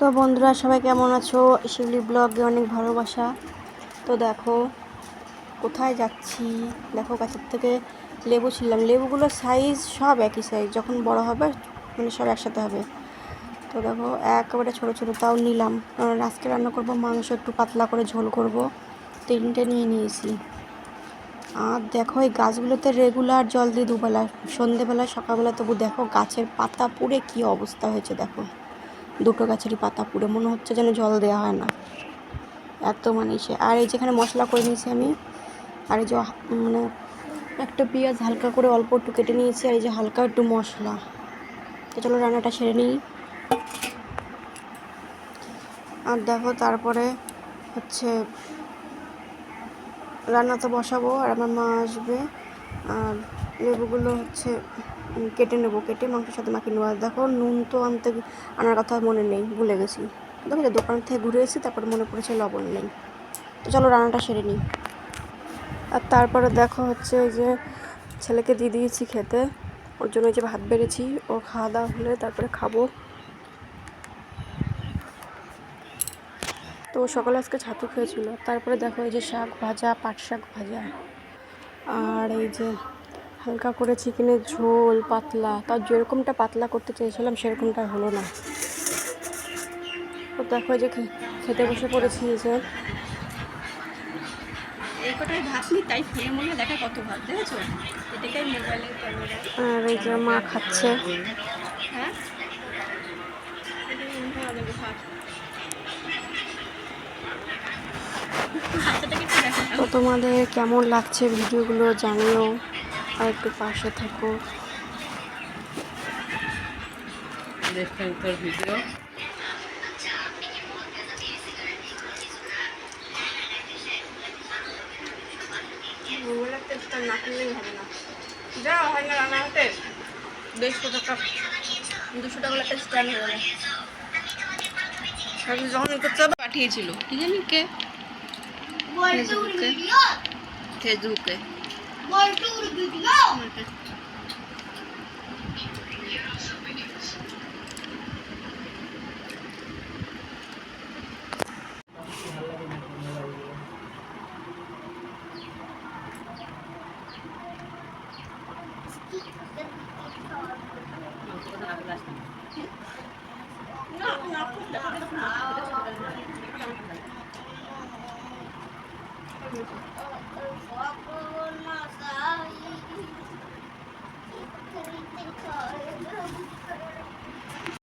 তো বন্ধুরা, সবাই কেমন আছো? শিউলি ব্লগে অনেক ভালোবাসা। তো দেখো, কোথায় যাচ্ছি? দেখো, গাছের থেকে লেবু ছিলাম। লেবুগুলোর সাইজ সব একই সাইজ যখন বড় হবে মানে সব একসাথে হবে। তো দেখো, একেবারে ছোটো ছোটো, তাও নিলাম। কারণ আজকে রান্না করব মাংস, একটু পাতলা করে ঝোল করব। তিনটে নিয়ে নিয়েছি। আর দেখো, এই গাছগুলোতে রেগুলার জল দিই দুবেলা, সন্ধেবেলা, সকালবেলা, তবু দেখো, গাছের পাতা পুড়ে কি অবস্থা হয়েছে, দেখো। দুটো গাছেরই পাতা পুড়ে, মনে হচ্ছে যেন জল দেওয়া হয় না। এত মানে সে, আর এই যেখানে মশলা করে নিয়েছি আমি, আর এই যে মানে একটা পেঁয়াজ হালকা করে অল্প একটু কেটে নিয়েছি, আর এই যে হালকা একটু মশলা। তো চলো রান্নাটা সেরে নিই। আর দেখো তারপরে হচ্ছে রান্না তো বসাবো, আর আমার মা আসবে। লেবুগুলো হচ্ছে কেটে নেব, কেটে মাংসের সাথে মাখিয়ে নেব। আর দেখো, নুন তো আনতে আনার কথা মনে নেই, ভুলে গেছি। দেখো যে দোকান থেকে ঘুরে এসেছি তারপরে মনে পড়েছে লবণ নেই। তো চলো রান্নাটা সেরে নিই। আর তারপরে দেখো হচ্ছে ওই যে ছেলেকে দিয়ে দিয়েছি খেতে। ওর জন্য যে ভাত বেড়েছি, ও খাওয়া দাওয়া হলে তারপরে খাব। তো সকালে আজকে ছাতু খেয়েছিল। তারপরে দেখো এই যে শাক ভাজা, পাট শাক ভাজা। আর এই যে হালকা করে চিকেনের ঝোল পাতলা তার যেরকমটা পাতলা করতে চেয়েছিলাম সেরকমটা হলো না। তো দেখো যে খেতে বসে পড়েছি এই যে। ভাত নি? তাই ফ্রেম দেখা কত ভাত দেখেছ? এটাকে আর এই যে মা খাচ্ছে। হ্যাঁ? তো তোমাদের কেমন লাগছে ভিডিওগুলো জানিও আর একটু পাশে থাকো। ভিডিও? না কিনলেই হবে না। যা হয় না রান্না হতে দেড়শো টাকা দুশো টাকা একটা স্ট্যান্ড হয়ে যাবে। যখন করতে পাঠিয়েছিল। কি জানি কে? ফেসবুকে ফেসবুকে Thank you. Thank you.